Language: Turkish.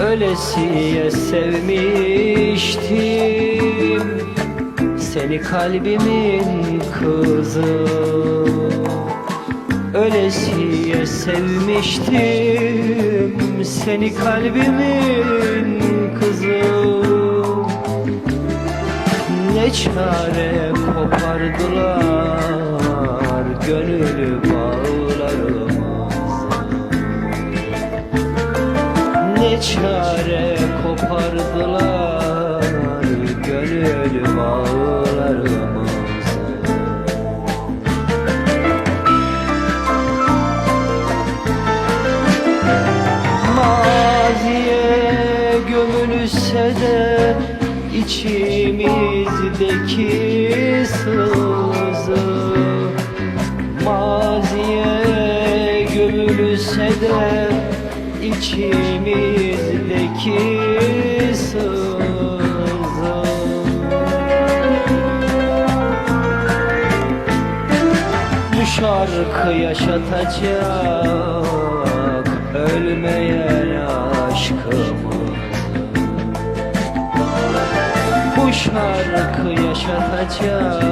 Ölesiye sevmiştim Seni kalbimin kızı. Ölesiye sevmiştim Seni kalbimin kızı. Ne çare kopardılar Gönül bağlarımızı Ne çare kopardılar Gönül bağlarımızı. Maziye gömülse de içimizdeki sızı. Maziye gömülse de içimizdeki sızı Bu şarkı yaşatacak ölmeyen aşkımızı Bu şarkı yaşatacak